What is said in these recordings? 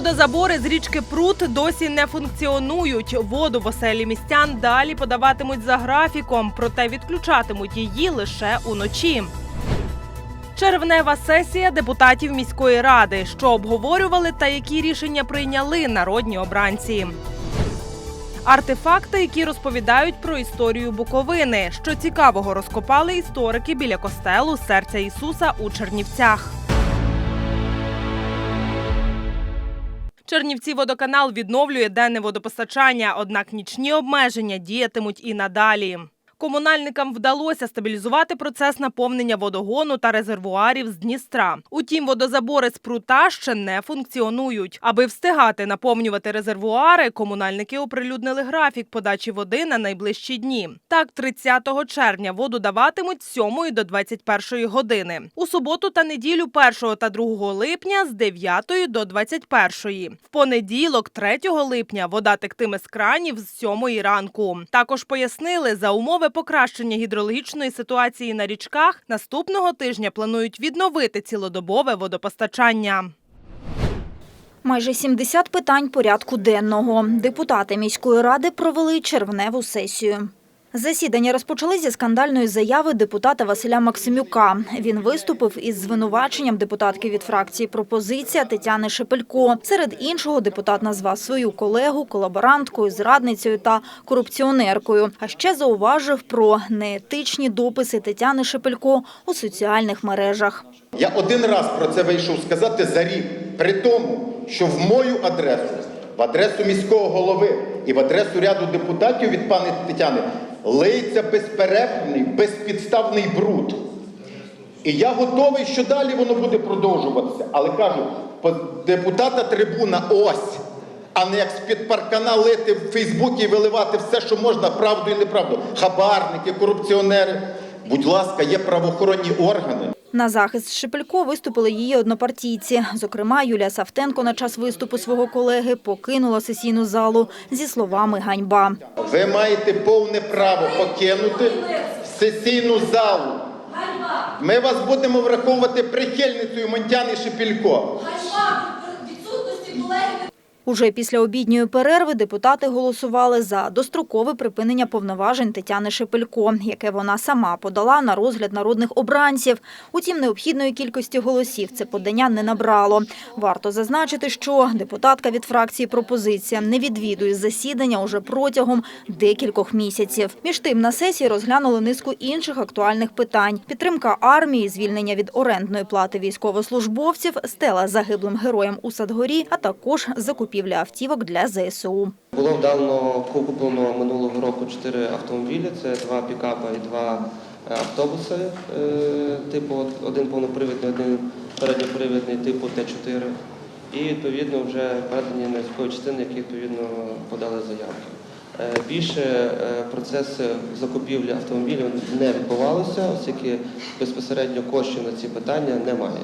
Водозабори з річки Прут досі не функціонують. Воду в оселі містян далі подаватимуть за графіком, проте відключатимуть її лише уночі. Червнева сесія депутатів міської ради, що обговорювали та які рішення прийняли народні обранці. Артефакти, які розповідають про історію Буковини. Що цікавого розкопали історики біля костелу серця Ісуса у Чернівцях. Чернівці водоканал відновлює денне водопостачання, однак нічні обмеження діятимуть і надалі. Комунальникам вдалося стабілізувати процес наповнення водогону та резервуарів з Дністра. Утім, водозабори з прута ще не функціонують. Аби встигати наповнювати резервуари, комунальники оприлюднили графік подачі води на найближчі дні. Так, 30 червня воду даватимуть з 7 до 21 години. У суботу та неділю 1 та 2 липня з 9 до 21. В понеділок, 3 липня, вода тектиме з кранів з 7 ранку. Також пояснили, за умови покращення гідрологічної ситуації на річках наступного тижня планують відновити цілодобове водопостачання. Майже 70 питань порядку денного. Депутати міської ради провели червневу сесію. Засідання розпочали зі скандальної заяви депутата Василя Максимюка. Він виступив із звинуваченням депутатки від фракції «Пропозиція» Тетяни Шепелько. Серед іншого депутат назвав свою колегу колаборанткою, зрадницею та корупціонеркою. А ще зауважив про неетичні дописи Тетяни Шепелько у соціальних мережах. Я один раз про це вийшов сказати за рік, при тому, що в мою адресу, в адресу міського голови і в адресу ряду депутатів від пані Тетяни лиється безперервний, безпідставний бруд. І я готовий, що далі воно буде продовжуватися. Але кажу, депутата трибуна ось, а не як з-під паркана лити в Фейсбуці і виливати все, що можна, правду і неправду. Хабарники, корупціонери. Будь ласка, є правоохоронні органи. На захист Шепелько виступили її однопартійці. Зокрема, Юлія Савтенко на час виступу свого колеги покинула сесійну залу зі словами «ганьба». Ви маєте повне право покинути сесійну залу. Ми вас будемо враховувати прихильницею Монтяни Шепілько. Ганьба від відсутності колеги Уже після обідньої перерви депутати голосували за дострокове припинення повноважень Тетяни Шепелько, яке вона сама подала на розгляд народних обранців. Утім, необхідної кількості голосів це подання не набрало. Варто зазначити, що депутатка від фракції «Пропозиція» не відвідує засідання уже протягом декількох місяців. Між тим, на сесії розглянули низку інших актуальних питань. Підтримка армії, звільнення від орендної плати військовослужбовців, стела загиблим героям у Садгорі, а також закупівля автівок для ЗСУ. Було вдано куплено минулого року чотири автомобілі. Це два пікапа і два е, автобуси. е, Типу один повнопривідний, один передньопривідний, типу Т4. І відповідно вже передані військові частини, які відповідно подали заявки. Е, Більше процес закупівлі автомобілів не відбувалося, оскільки безпосередньо коштів на ці питання немає.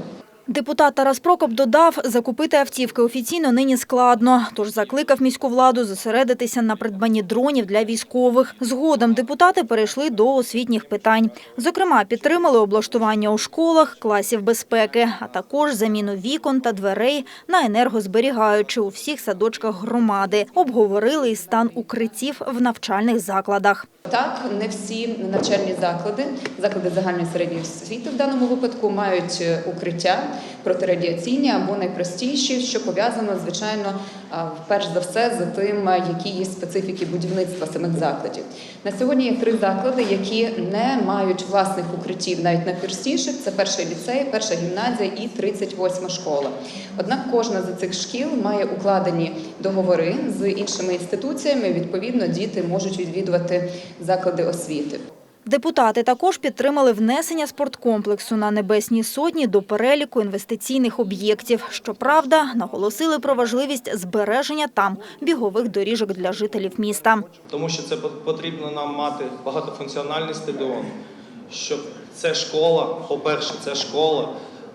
Депутат Тарас Прокоп додав, закупити автівки офіційно нині складно, тож закликав міську владу зосередитися на придбанні дронів для військових. Згодом депутати перейшли до освітніх питань. Зокрема, підтримали облаштування у школах, класів безпеки, а також заміну вікон та дверей на енергозберігаючі у всіх садочках громади. Обговорили і стан укриттів в навчальних закладах. Так, не всі навчальні заклади, заклади загальної середньої освіти в даному випадку мають укриття протирадіаційні або найпростіші, що пов'язано, звичайно, перш за все з тим, які є специфіки будівництва самих закладів. На сьогодні є три заклади, які не мають власних укриттів, навіть найпростіших. Це перший ліцей, перша гімназія і 38 школа. Однак кожна з цих шкіл має укладені договори з іншими інституціями. Відповідно, діти можуть відвідувати заклади освіти. Депутати також підтримали внесення спорткомплексу на Небесній Сотні до переліку інвестиційних об'єктів. Щоправда, наголосили про важливість збереження там бігових доріжок для жителів міста. тому що це потрібно нам мати багатофункціональний стадіон, щоб це школа, по-перше, це школа.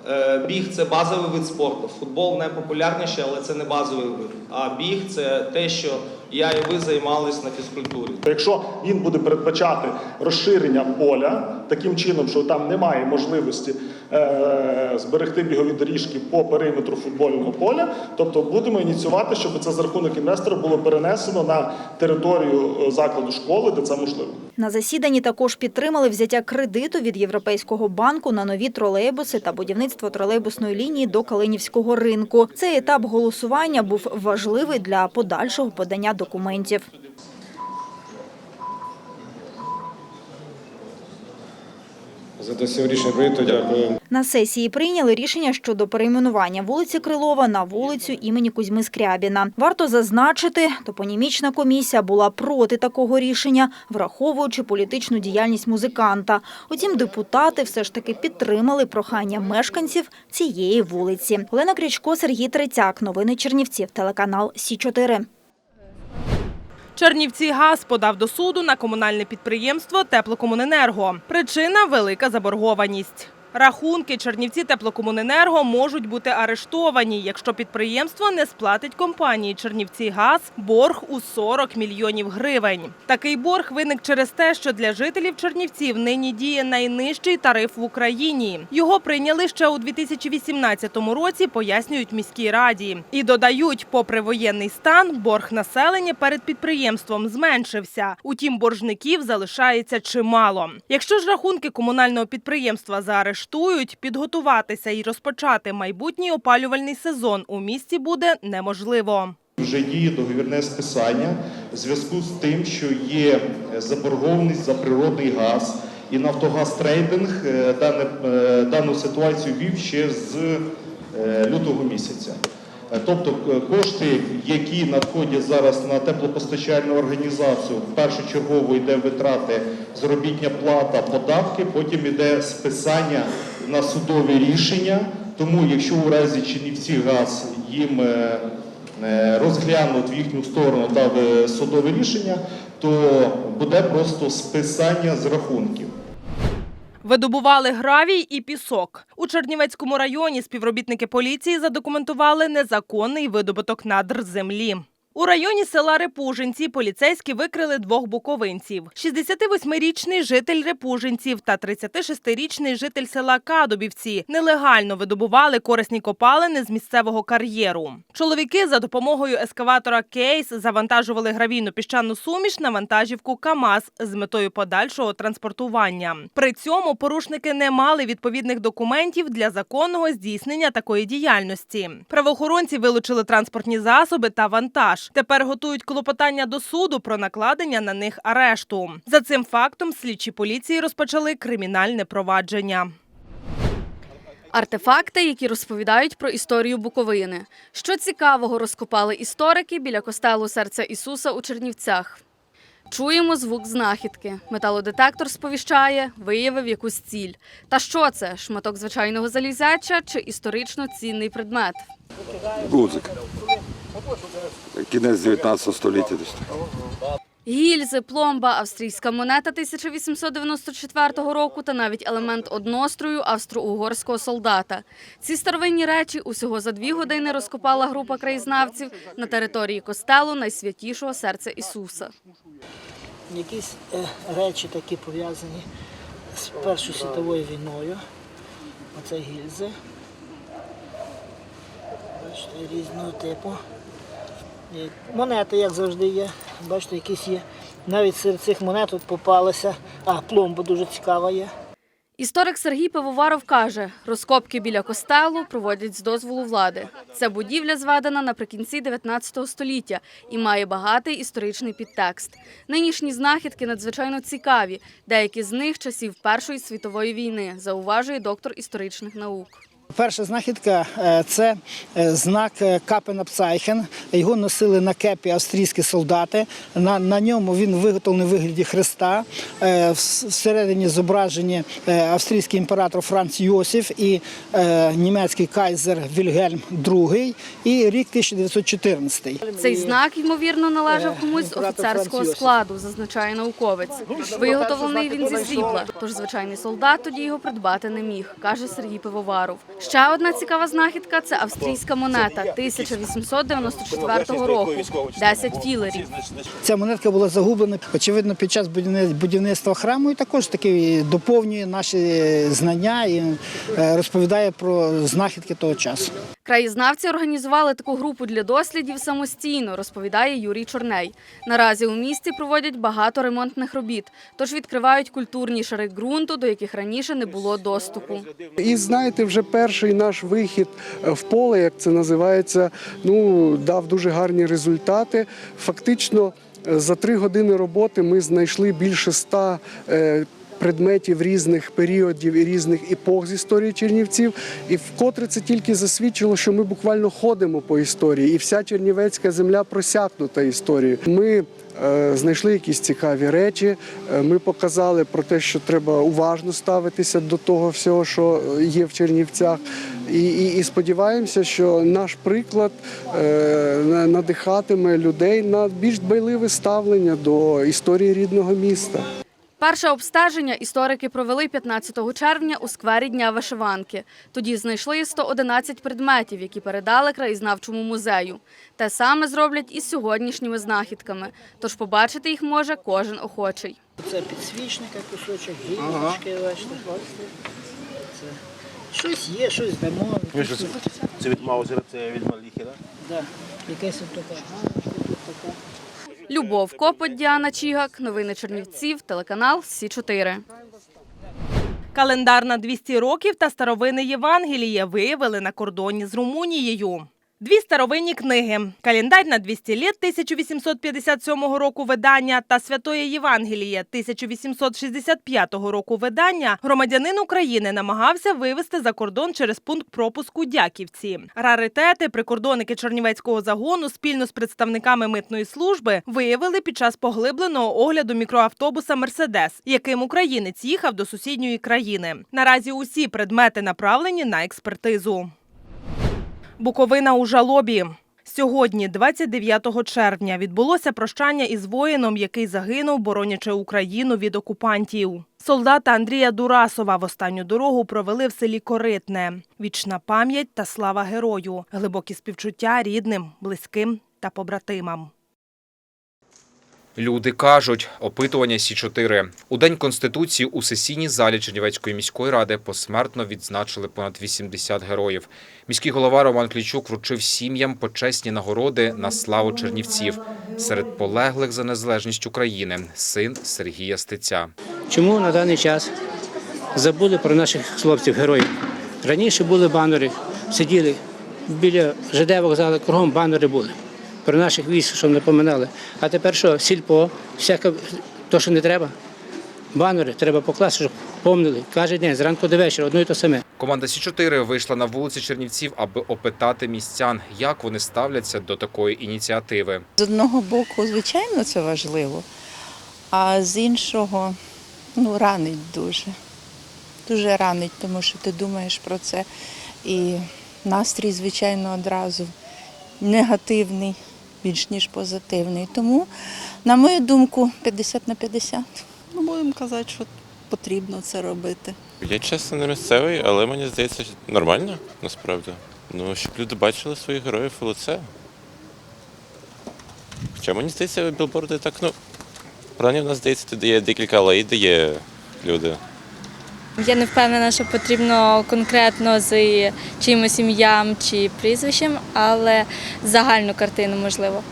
Е, Біг це базовий вид спорту. Футбол найпопулярніший, але це не базовий вид. А біг це те, що я і ви займались на фізкультурі. Якщо він буде передбачати розширення поля таким чином, що там немає можливості зберегти бігові доріжки по периметру футбольного поля, тобто будемо ініціювати, щоб це за рахунок інвестора було перенесено на територію е, закладу школи, де це можливо. На засіданні також підтримали взяття кредиту від Європейського банку на нові тролейбуси та будівництво тролейбусної лінії до Калинівського ринку. Цей етап голосування був важливий для подальшого подання документів. За досі рішення прийнято. Дякую. На сесії прийняли рішення щодо перейменування вулиці Крилова на вулицю імені Кузьми Скрябіна. Варто зазначити, топонімічна комісія була проти такого рішення, враховуючи політичну діяльність музиканта. Утім, депутати все ж таки підтримали прохання мешканців цієї вулиці. Олена Крячко, Сергій Третяк. Новини Чернівців. Телеканал Сі 4 Чернівці ГАЗ подав до суду на комунальне підприємство Теплокомуненерго. Причина велика заборгованість. Рахунки Чернівці Теплокомуненерго можуть бути арештовані, якщо підприємство не сплатить компанії Чернівці ГАЗ борг у 40 мільйонів гривень. Такий борг виник через те, що для жителів Чернівців нині діє найнижчий тариф в Україні. Його прийняли ще у 2018 році, пояснюють міській раді. І додають, попри воєнний стан, борг населення перед підприємством зменшився. Утім, боржників залишається чимало. Якщо ж рахунки комунального підприємства заарештують, підготуватися і розпочати майбутній опалювальний сезон у місті буде неможливо. Вже діє договірне списання в зв'язку з тим, що є заборгованість за природний газ, і Нафтогаз Трейдинг е, е, дану ситуацію вів ще з е, лютого місяця. Е, Тобто е, кошти, які надходять зараз на теплопостачальну організацію, в першочергово йде витрати, заробітня плата, податки, потім йде списання на судові рішення. Тому, якщо у разі Чернівці газ їм е, розглянуть в їхню сторону дав е, судове рішення, то буде просто списання з рахунків. Видобували гравій і пісок. У Чернівецькому районі співробітники поліції задокументували незаконний видобуток надр землі. У районі села Репужинці поліцейські викрили двох буковинців: 68-річний житель Репужинців та 36-річний житель села Кадубівці нелегально видобували корисні копалини з місцевого кар'єру. Чоловіки за допомогою ескаватора Кейс завантажували гравійну піщану суміш на вантажівку КАМАЗ з метою подальшого транспортування. При цьому порушники не мали відповідних документів для законного здійснення такої діяльності. Правоохоронці вилучили транспортні засоби та вантаж. Тепер готують клопотання до суду про накладення на них арешту. За цим фактом слідчі поліції розпочали кримінальне провадження. Артефакти, які розповідають про історію Буковини. Що цікавого розкопали історики біля костелу серця Ісуса у Чернівцях. Чуємо звук знахідки. Металодетектор сповіщає, виявив якусь ціль. Та що це? Шматок звичайного залізяча чи історично цінний предмет? Гудзик. Кінець 19 століття десь. Гільзи, пломба, австрійська монета 1894 року та навіть елемент однострою австро-угорського солдата. Ці старовинні речі усього за дві години розкопала група краєзнавців на території костелу найсвятішого серця Ісуса. якісь е, речі такі пов'язані з Першою світовою війною. Оце гільзи. Бачите, різного типу. Монети, як завжди, є. Бачите, якісь є. Навіть серед цих монет тут попалися. А, пломба дуже цікава є. Історик Сергій Пивоваров каже, розкопки біля костелу проводять з дозволу влади. Ця будівля зведена наприкінці 19 століття і має багатий історичний підтекст. Нинішні знахідки надзвичайно цікаві. Деякі з них часів Першої світової війни, зауважує доктор історичних наук. Перша знахідка е, це е, знак е, Капена Його носили на кепі австрійські солдати. На, на ньому він виготовлений в вигляді Христа. Е, Всередині зображені австрійський імператор Франц Йосиф і німецький кайзер Вільгельм II і рік 1914. Цей знак, ймовірно, належав комусь з офіцерського складу, зазначає науковець. Виготовлений він зі срібла, тож звичайний солдат тоді його придбати не міг, каже Сергій Пивоваров. Ще одна цікава знахідка це австрійська монета 1894 року. 10 філерів. Ця монетка була загублена, очевидно, під час будівни- будівництва храму і також таки доповнює наші знання і е, розповідає про знахідки того часу. Краєзнавці організували таку групу для дослідів самостійно, розповідає Юрій Чорней. Наразі у місті проводять багато ремонтних робіт, тож відкривають культурні шари ґрунту, до яких раніше не було доступу. І знаєте, вже перший наш вихід е, в поле, як це називається, ну дав дуже гарні результати. Фактично, е, за три години роботи ми знайшли більше ста. Е, Предметів різних періодів і різних епох з історії Чернівців, і вкотре це тільки засвідчило, що ми буквально ходимо по історії, і вся чернівецька земля просякнута історією. Ми е, знайшли якісь цікаві речі. е, Ми показали про те, що треба уважно ставитися до того всього, що є в Чернівцях. І, і, і сподіваємося, що наш приклад е, надихатиме людей на більш дбайливе ставлення до історії рідного міста. Перше обстеження історики провели 15 червня у сквері Дня вишиванки. Тоді знайшли 111 предметів, які передали краєзнавчому музею. Те саме зроблять і з сьогоднішніми знахідками. Тож побачити їх може кожен охочий. Це підсвічника кусочок, гілочки, бачите. Це щось є, щось дамо. Це від Маузера, це від Маліхі, так? Да. Якась така тут така. Любов Копоть, Діана Чігак, новини Чернівців, телеканал Сі 4 Календар на 200 років та старовини Євангеліє виявили на кордоні з Румунією. Дві старовинні книги «Календар на 200 літ» 1857 року видання та «Святоє Євангеліє» 1865 року видання громадянин України намагався вивезти за кордон через пункт пропуску Дяківці. Раритети прикордонники Чернівецького загону спільно з представниками митної служби виявили під час поглибленого огляду мікроавтобуса «Мерседес», яким українець їхав до сусідньої країни. Наразі усі предмети направлені на експертизу. Буковина у жалобі. Сьогодні, 29 червня, відбулося прощання із воїном, який загинув, боронячи Україну від окупантів. Солдата Андрія Дурасова в останню дорогу провели в селі Коритне. Вічна пам'ять та слава герою, глибокі співчуття рідним, близьким та побратимам. Люди кажуть, опитування Сі 4 у день конституції у сесійній залі Чернівецької міської ради посмертно відзначили понад 80 героїв. Міський голова Роман Клічук вручив сім'ям почесні нагороди на славу чернівців. Серед полеглих за незалежність України син Сергія Стеця. Чому на даний час забули про наших хлопців, героїв? Раніше були банери, сиділи біля ЖД вокзалу, кругом банери були. Про наших військ, щоб напоминали. А тепер що, сільпо, всяке, то, що не треба. Банери треба покласти, щоб помнили. Кожен день, зранку до вечора, одно і те саме. Команда Сі 4 вийшла на вулиці Чернівців, аби опитати містян, як вони ставляться до такої ініціативи. З одного боку, звичайно, це важливо, а з іншого ну, ранить дуже. Дуже ранить, тому що ти думаєш про це. І настрій, звичайно, одразу негативний, більш ніж позитивний. Тому, на мою думку, 50 на 50. Ну, будемо казати, що потрібно це робити. Я чесно не місцевий, але мені здається, що нормально насправді. Ну, щоб люди бачили своїх героїв у лице. Хоча мені здається, білборди так, ну, принаймні в нас здається, тут є декілька алей, де є люди. Я не впевнена, що потрібно конкретно з чимось ім'ям чи прізвищем, але загальну картину можливо.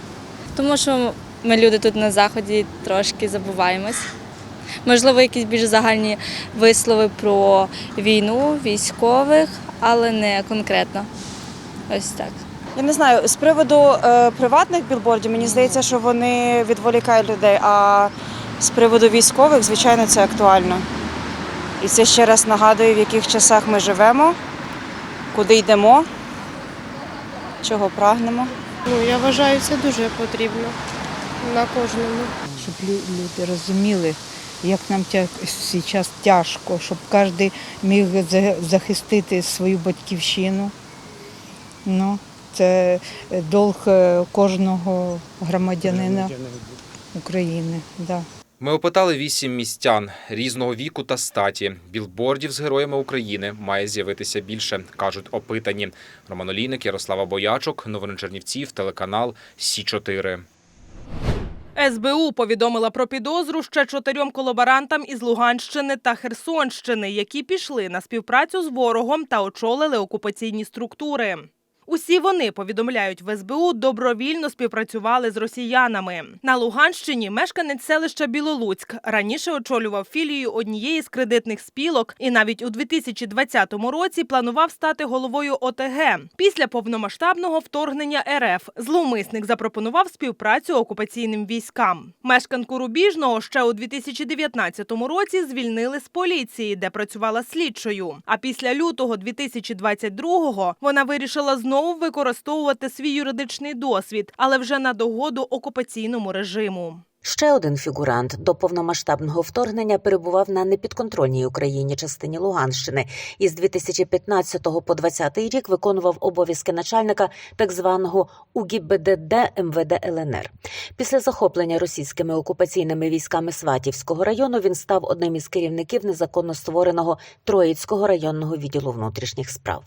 Тому що ми люди тут на заході трошки забуваємось. Можливо, якісь більш загальні вислови про війну, військових, але не конкретно. Ось так. Я не знаю, з приводу е, приватних білбордів, мені здається, що вони відволікають людей. А з приводу військових, звичайно, це актуально. І це ще раз нагадує, в яких часах ми живемо, куди йдемо, чого прагнемо. Ну, я вважаю, це дуже потрібно на кожному. щоб люди розуміли, як нам зараз тяжко, щоб кожен міг захистити свою батьківщину. Ну, це долг е, кожного громадянина України. Да. Ми опитали вісім містян різного віку та статі. Білбордів з героями України має з'явитися більше, кажуть опитані. Роман Олійник, Ярослава Боячок, новини Чернівців, телеканал Сі 4 СБУ повідомила про підозру ще чотирьом колаборантам із Луганщини та Херсонщини, які пішли на співпрацю з ворогом та очолили окупаційні структури. Усі вони повідомляють в СБУ добровільно співпрацювали з росіянами. На Луганщині мешканець селища Білолуцьк раніше очолював філію однієї з кредитних спілок і навіть у 2020 році планував стати головою ОТГ. Після повномасштабного вторгнення РФ зловмисник запропонував співпрацю окупаційним військам. Мешканку Рубіжного ще у 2019 році звільнили з поліції, де працювала слідчою. А після лютого 2022-го вона вирішила знову використовувати свій юридичний досвід, але вже на догоду окупаційному режиму. Ще один фігурант до повномасштабного вторгнення перебував на непідконтрольній Україні частині Луганщини і з 2015 по 2020 рік виконував обов'язки начальника так званого УГІБДД МВД ЛНР. Після захоплення російськими окупаційними військами Сватівського району він став одним із керівників незаконно створеного Троїцького районного відділу внутрішніх справ.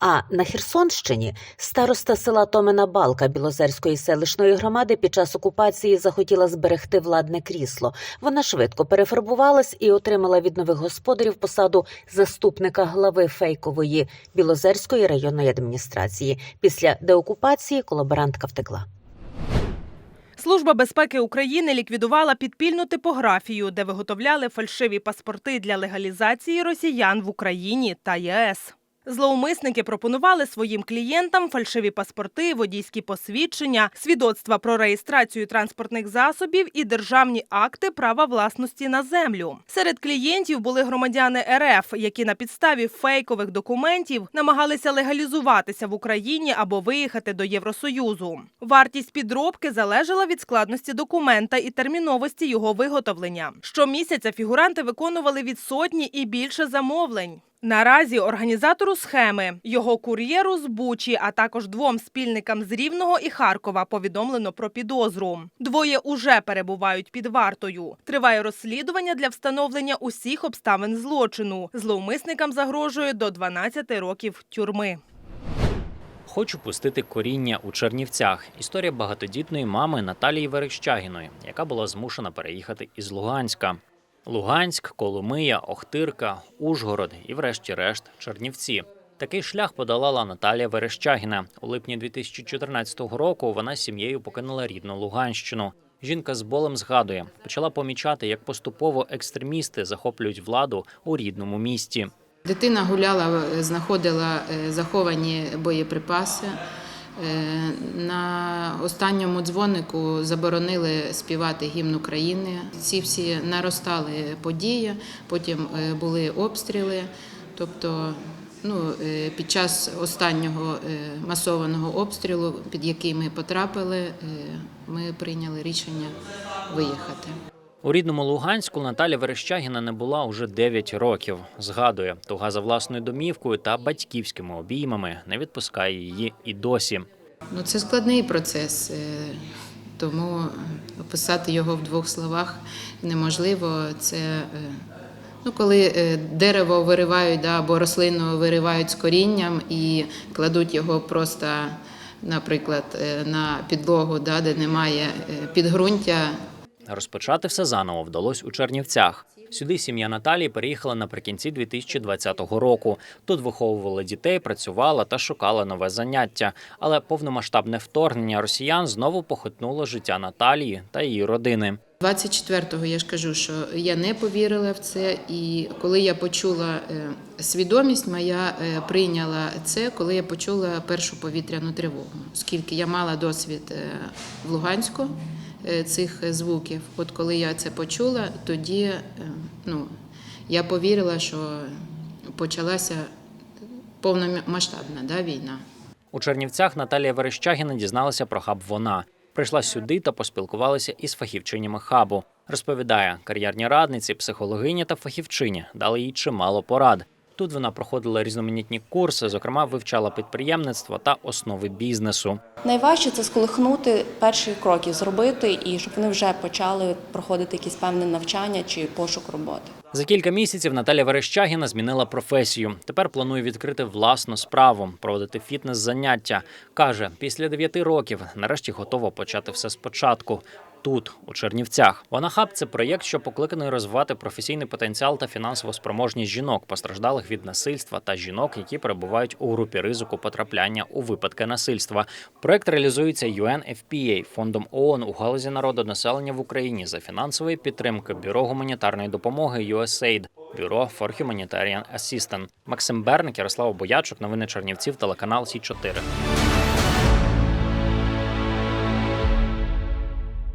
А на Херсонщині староста села Томина Балка Білозерської селищної громади під час окупації захотіла зберегти владне крісло. Вона швидко перефарбувалась і отримала від нових господарів посаду заступника глави фейкової Білозерської районної адміністрації. Після деокупації колаборантка втекла. Служба безпеки України ліквідувала підпільну типографію, де виготовляли фальшиві паспорти для легалізації росіян в Україні та ЄС. Зловмисники пропонували своїм клієнтам фальшиві паспорти, водійські посвідчення, свідоцтва про реєстрацію транспортних засобів і державні акти права власності на землю. Серед клієнтів були громадяни РФ, які на підставі фейкових документів намагалися легалізуватися в Україні або виїхати до Євросоюзу. Вартість підробки залежала від складності документа і терміновості його виготовлення. Щомісяця фігуранти виконували від сотні і більше замовлень. Наразі організатору схеми, його кур'єру з Бучі, а також двом спільникам з Рівного і Харкова повідомлено про підозру. Двоє уже перебувають під вартою. Триває розслідування для встановлення усіх обставин злочину. Зловмисникам загрожує до 12 років тюрми. Хочу пустити коріння у Чернівцях. Історія багатодітної мами Наталії Верещагіної, яка була змушена переїхати із Луганська. Луганськ, Коломия, Охтирка, Ужгород і, врешті-решт, Чернівці. Такий шлях подолала Наталія Верещагіна. У липні 2014 року вона з сім'єю покинула рідну Луганщину. Жінка з болем згадує, почала помічати, як поступово екстремісти захоплюють владу у рідному місті. Дитина гуляла, знаходила е, заховані боєприпаси. Останньому дзвонику заборонили співати гімн України. Ці всі наростали події, потім е, були обстріли. Тобто, ну, е, під час останнього е, масованого обстрілу, під який ми потрапили, ми прийняли рішення виїхати. У рідному Луганську Наталя Верещагіна не була уже 9 років. Згадує, туга за власною домівкою та батьківськими обіймами не відпускає її і досі. Ну, це складний процес, е, тому описати його в двох словах неможливо. Це е, ну, коли е, дерево виривають да, або рослину виривають з корінням і кладуть його просто, наприклад, на підлогу, да, де немає підґрунтя. Розпочати все заново вдалося у Чернівцях. Сюди сім'я Наталії переїхала наприкінці 2020 року. Тут виховувала дітей, працювала та шукала нове заняття. Але повномасштабне вторгнення росіян знову похитнуло життя Наталії та її родини. 24-го я ж кажу, що я не повірила в це, і коли я почула е, свідомість, моя е, прийняла це, коли я почула першу повітряну тривогу, оскільки я мала досвід е, в Луганську цих звуків. От коли я це почула, тоді ну, я повірила, що почалася повномасштабна да, війна. У Чернівцях Наталія Верещагіна дізналася про хаб вона. Прийшла сюди та поспілкувалася із фахівчинями хабу. Розповідає, кар'єрні радниці, психологині та фахівчині дали їй чимало порад. Тут вона проходила різноманітні курси, зокрема вивчала підприємництво та основи бізнесу. Найважче це сколихнути перші кроки, зробити і щоб вони вже почали проходити якісь певне навчання чи пошук роботи. За кілька місяців Наталя Верещагіна змінила професію. Тепер планує відкрити власну справу, проводити фітнес-заняття. Каже, після дев'яти років нарешті готова почати все спочатку. Тут, у Чернівцях, вона хаб це проєкт, що покликаний розвивати професійний потенціал та фінансову спроможність жінок, постраждалих від насильства та жінок, які перебувають у групі ризику потрапляння у випадки насильства. Проект реалізується UNFPA, фондом ООН у галузі народонаселення в Україні за фінансової підтримки Бюро гуманітарної допомоги USAID, Бюро for Humanitarian Assistance. Максим Берник, Ярослава Боячук, новини Чернівців, телеканал Сі 4